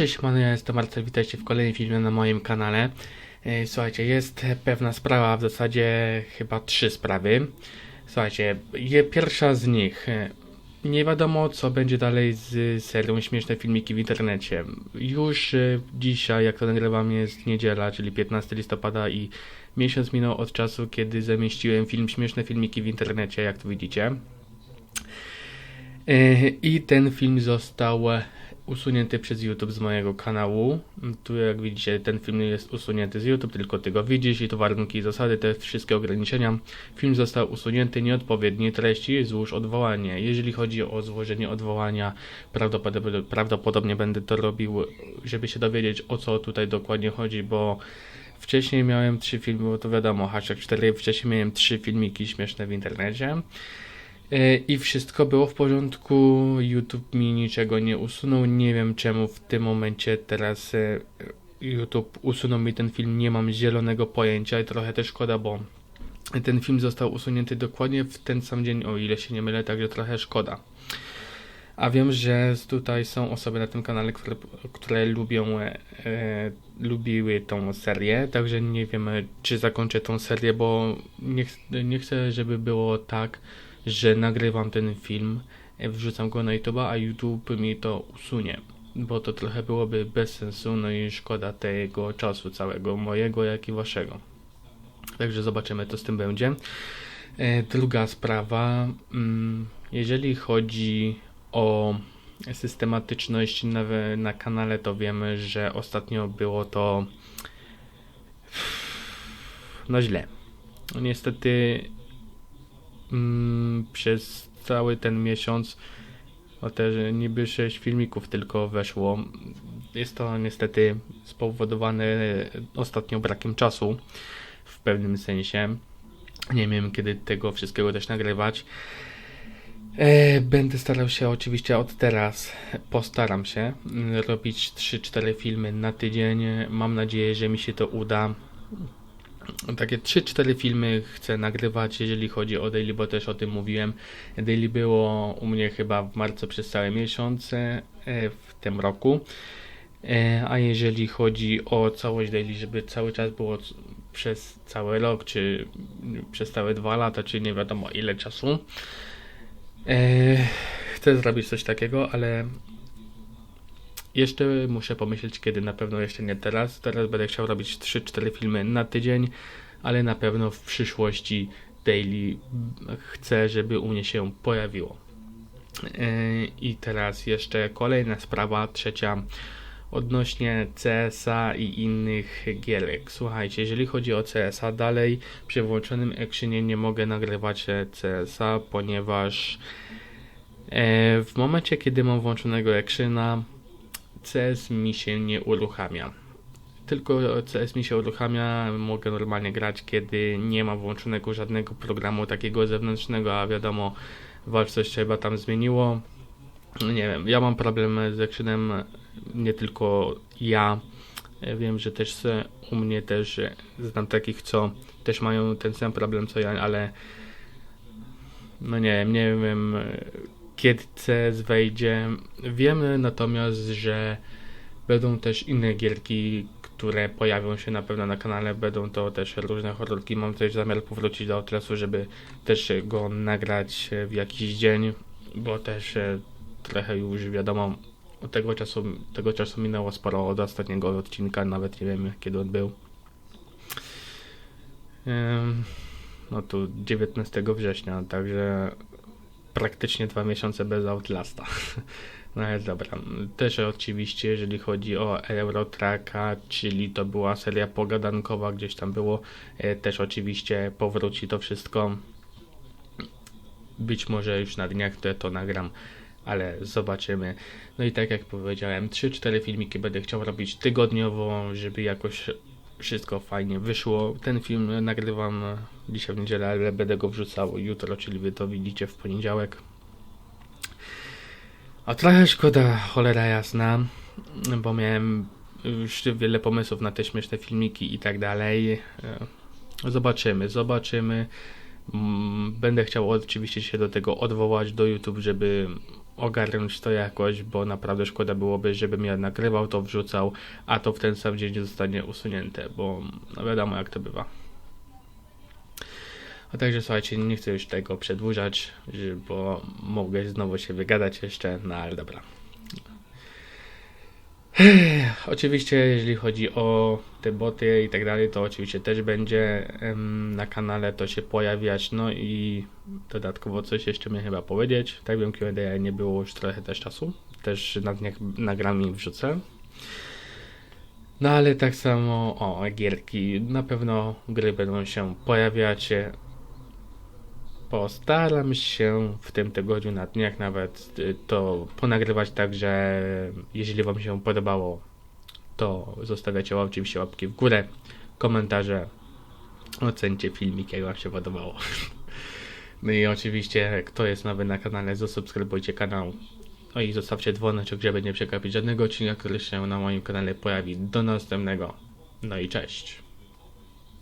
Cześć, mano, jestem Marcel, witajcie w kolejnym filmie na moim kanale. E, Słuchajcie, jest pewna sprawa, w zasadzie chyba trzy sprawy. Słuchajcie, pierwsza z nich. e, Nie wiadomo, co będzie dalej z serią Śmieszne Filmiki w internecie. Już e, dzisiaj, jak to nagrywam, jest niedziela, czyli 15 listopada i miesiąc minął od czasu, kiedy zamieściłem film Śmieszne Filmiki w internecie, jak tu widzicie. I ten film został usunięty przez YouTube z mojego kanału. Tu jak widzicie ten film jest usunięty z YouTube, tylko ty go widzisz i to warunki i zasady, te wszystkie ograniczenia. Film został usunięty, nieodpowiednie treści, złóż odwołanie. Jeżeli chodzi o złożenie odwołania, prawdopodobnie, prawdopodobnie będę to robił, żeby się dowiedzieć o co tutaj dokładnie chodzi, bo wcześniej miałem trzy filmy, bo to wiadomo, hashtag 4, wcześniej miałem trzy filmiki śmieszne w internecie. E, I wszystko było w porządku. YouTube mi niczego nie usunął. Nie wiem czemu w tym momencie teraz e, YouTube usunął mi ten film. Nie mam zielonego pojęcia i trochę też szkoda, bo ten film został usunięty dokładnie w ten sam dzień, o ile się nie mylę, także trochę szkoda. A wiem, że tutaj są osoby na tym kanale, które, które lubią, e, e, lubiły tą serię, także nie wiem, e, czy zakończę tą serię, bo nie, nie chcę, żeby było tak, że nagrywam ten film, e, wrzucam go na YouTube'a, a YouTube mi to usunie. Bo to trochę byłoby bez sensu, no i szkoda tego czasu całego, mojego, jak i waszego. Także zobaczymy, co z tym będzie. E, druga sprawa, mm, jeżeli chodzi o systematyczność na, na kanale, to wiemy, że ostatnio było to no źle. Niestety mm, przez cały ten miesiąc o te niby 6 filmików tylko weszło. Jest to niestety spowodowane ostatnio brakiem czasu w pewnym sensie. Nie wiem kiedy tego wszystkiego też nagrywać. E, Będę starał się oczywiście od teraz, postaram się mm, robić 3-4 filmy na tydzień. Mam nadzieję, że mi się to uda. Takie 3-4 filmy chcę nagrywać, jeżeli chodzi o daily, bo też o tym mówiłem. Daily było u mnie chyba w marcu przez cały miesiąc e, w tym roku. E, A jeżeli chodzi o całość daily, żeby cały czas było przez cały rok, czy przez całe dwa lata, czy nie wiadomo ile czasu. E, Chcę zrobić coś takiego, ale jeszcze muszę pomyśleć, kiedy na pewno jeszcze nie teraz. Teraz będę chciał robić 3-4 filmy na tydzień, ale na pewno w przyszłości daily chcę, żeby u mnie się pojawiło. E, I teraz jeszcze kolejna sprawa, trzecia, odnośnie CSA i innych gierek. Słuchajcie, jeżeli chodzi o CSA, dalej przy włączonym actionie nie mogę nagrywać e, CSA, ponieważ e, w momencie, kiedy mam włączonego actiona, CS mi się nie uruchamia. Tylko CS mi się uruchamia, mogę normalnie grać, kiedy nie ma włączonego żadnego programu takiego zewnętrznego, a wiadomo, walcz coś chyba tam zmieniło. No Nie wiem, ja mam problem z actionem, nie tylko ja. Wiem, że też u mnie też znam takich, co też mają ten sam problem co ja, ale no nie nie wiem kiedy CS wejdzie. Wiemy natomiast, że będą też inne gierki, które pojawią się na pewno na kanale. Będą to też różne horrorki. Mam też zamiar powrócić do Outlasu, żeby też go nagrać w jakiś dzień, bo też e, trochę już wiadomo, od tego czasu, tego czasu minęło sporo od ostatniego odcinka, nawet nie wiemy kiedy on był. No tu 19 września, także praktycznie dwa miesiące bez Outlasta. No ale dobra. Też oczywiście, jeżeli chodzi o Eurotracka, czyli to była seria pogadankowa, gdzieś tam było, e, też oczywiście powróci to wszystko. Być może już na dniach to, to nagram, ale zobaczymy. No i tak jak powiedziałem, 3-4 filmiki będę chciał robić tygodniowo, żeby jakoś wszystko fajnie wyszło. Ten film nagrywam dzisiaj w niedzielę, ale będę go wrzucał jutro, czyli wy to widzicie w poniedziałek. A trochę szkoda, cholera jasna, bo miałem już wiele pomysłów na te śmieszne filmiki i tak dalej. E, Zobaczymy, zobaczymy. Mm, Będę chciał oczywiście się do tego odwołać do YouTube, żeby ogarnąć to jakoś, bo naprawdę szkoda byłoby, żebym ja nagrywał to, wrzucał, a to w ten sam dzień zostanie usunięte, bo no wiadomo jak to bywa. A także słuchajcie, nie chcę już tego przedłużać, bo mogę znowu się wygadać jeszcze, no ale dobra. Oczywiście, jeżeli chodzi o te boty i tak dalej, to oczywiście też będzie na kanale to się pojawiać. No i dodatkowo coś jeszcze miałem chyba powiedzieć. Tak wiem, Q&A nie było już trochę też czasu. Też na dniach nagram i wrzucę. No ale tak samo o gierki. Na pewno gry będą się pojawiać. Postaram się w tym tygodniu na dniach nawet y, to ponagrywać tak, że jeżeli Wam się podobało, to zostawiacie oczywiście łapki w górę, komentarze, ocencie filmik, jak Wam się podobało. No i oczywiście, kto jest nowy na kanale, zasubskrybujcie kanał. No i zostawcie dzwoneczek, żeby nie przegapić żadnego odcinka, który się na moim kanale pojawi. Do następnego. No i cześć.